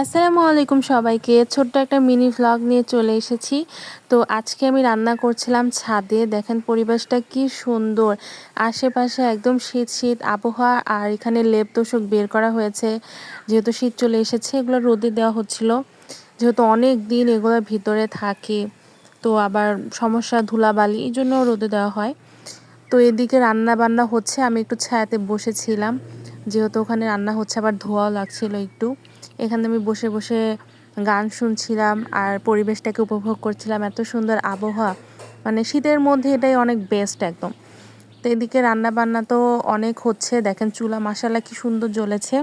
আসসালামু আলাইকুম সবাইকে। ছোট্ট একটা মিনি ভ্লগ নিয়ে চলে এসেছি। তো আজকে আমি রান্না করছিলাম ছাদে। দেখেন পরিবেশটা কি সুন্দর। আশেপাশে একদম শীত শীত আবহাওয়া আর এখানে লেপ তোষক বের করা হয়েছে। যেহেতু শীত চলে এসেছে, এগুলো রোদে দেওয়া হচ্ছিল। যেহেতু অনেক দিন এগুলোর ভিতরে থাকে, তো আবার সমস্যা ধুলাবালি, এই জন্য রোদে দেওয়া হয়। তো এদিকে রান্না বান্না হচ্ছে, আমি একটু ছায়াতে বসেছিলাম। যেহেতু ওখানে রান্না হচ্ছে, আবার ধোয়াও লাগছিল একটু। এখানে আমি বসে বসে গান শুনছিলাম আর পরিবেশটাকে উপভোগ করছিলাম। এত সুন্দর আবহাওয়া। মানে শীতের মধ্যে এটাই অনেক বেস্ট একদম। তো এদিকে রান্না বান্না তো অনেক হচ্ছে। দেখেন চুলা মশালা কি সুন্দর জ্বলেছে।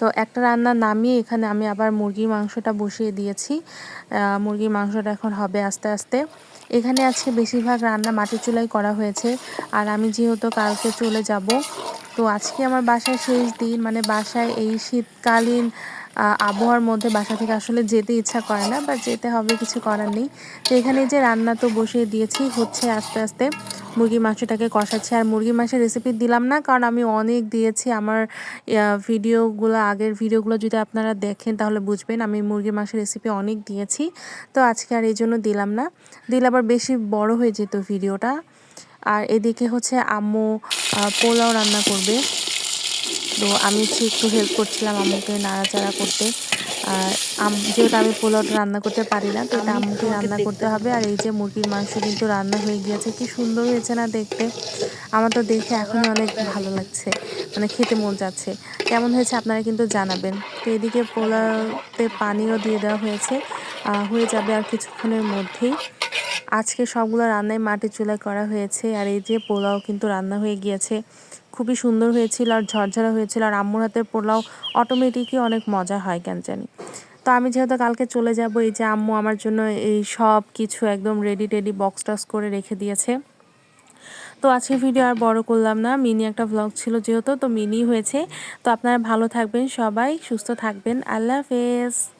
তো একটা রান্না নামিয়ে এখানে আমি আবার মুরগির মাংসটা বসিয়ে দিয়েছি। মুরগির মাংসটা এখন হবে আস্তে আস্তে। এখানে আজকে বেশিরভাগ রান্না মাটির চুলাই করা হয়েছে। আর আমি যেহেতু কালকে চলে যাব তো আজকে আমার বাসায় শেষ দিন মানে বাসায় এই শীতকালীন আবহাওয়ার মধ্যে বাসা থেকে আসলে যেতে ইচ্ছা করে না বা যেতে হবে কিছু করার নেই। তো এখানে যে রান্না তো বসিয়ে দিয়েছি, হচ্ছে আস্তে আস্তে মুরগির মাংসটাকে কষাচ্ছি। আর মুরগি মাংসের রেসিপি দিলাম না, কারণ আমি অনেক দিয়েছি। আমার ভিডিওগুলো, আগের ভিডিওগুলো যদি আপনারা দেখেন তাহলে বুঝবেন, আমি মুরগির মাংসের রেসিপি অনেক দিয়েছি। তো আজকে আর এই জন্য দিলাম না। দিলে আবার বেশি বড় হয়ে যেত ভিডিওটা। আর এদিকে হচ্ছে আম্মু পোলাও রান্না করবে। তো আমি হচ্ছে একটু হেল্প করছিলাম আম্মুকে নাড়াচাড়া করতে। আর যেহেতু আমি পোলাওটা রান্না করতে পারি না তো এটা আম্মুকে রান্না করতে হবে। আর এই যে মুরগির মাংস কিন্তু রান্না হয়ে গিয়েছে কি সুন্দর হয়েছে না দেখতে? আমার তো দেখে এখনই অনেক ভালো লাগছে মানে খেতে মন যাচ্ছে। কেমন হয়েছে আপনারা কিন্তু জানাবেন। তো এদিকে পোলাওতে পানিও দিয়ে দেওয়া হয়েছে হয়ে যাবে আর কিছুক্ষণের মধ্যেই। আজকে সবগুলো রান্নায় মাটির চুলায় করা হয়েছে আর এই যে পোলাও কিন্তু রান্না হয়ে গিয়েছে। খুবই সুন্দর হয়েছিল আর ঝরঝরা হয়েছিল আর আম্মুর হাতের পোলাও অটোমেটিকই অনেক মজা হয় কেন জানি। তো আমি যেহেতু কালকে চলে যাব, এই যে আম্মু আমার জন্য এই সব কিছু একদম রেডি টেডি বক্স টক্স করে রেখে দিয়েছে। তো আজকে ভিডিও আর বড় করলাম না, মিনি একটা ভ্লগ ছিল যেহেতু, তো মিনি হয়েছে। তো আপনারা ভালো থাকবেন সবাই, সুস্থ থাকবেন, আল্লাহ হাফেজ।